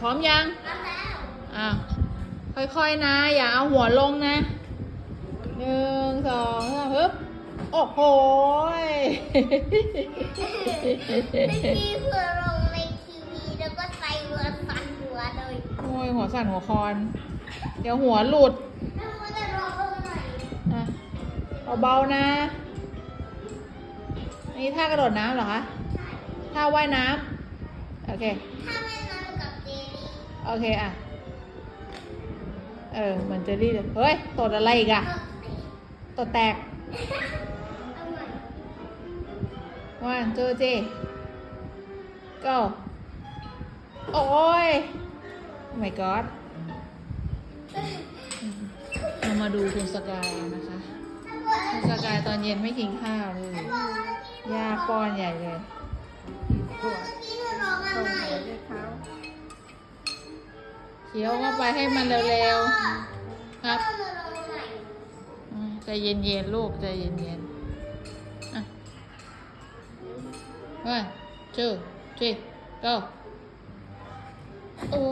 พร้อมยังทำแล้วอะค่อยๆนะ อย่าเอาหัวลงนะหนึ่งสองสามฮึบโอ้โหยไม่มีเพื่อลงในทีวีแล้วก็ใส่หัวสั่นหัวเลยโอ้ยหัวสั่นหัวคอน เดี๋ยวหัวหลุดแล้วมันจะรอลงหน่อยอะเบาๆนะอันนี้ท่ากระโดดน้ำเหรอคะใช่ท่าว่ายน้ำโอเคถ้า โอเคอะ เออเหมือนเจอรี่เลยเฮ้ยตดอะไรอีกอะตดแตกเอาใหม่ one two three go โอ้ย oh my god เรามาดูคุณสกายนะคะคุณสกายตอนเย็นไม่กินข้าวเลยยาป้อนใหญ่เลย เคี้ยวเข้าไปให้มันเร็วๆ ครับใจเย็นๆลูกใจเย็นๆอะ one two three go โอ้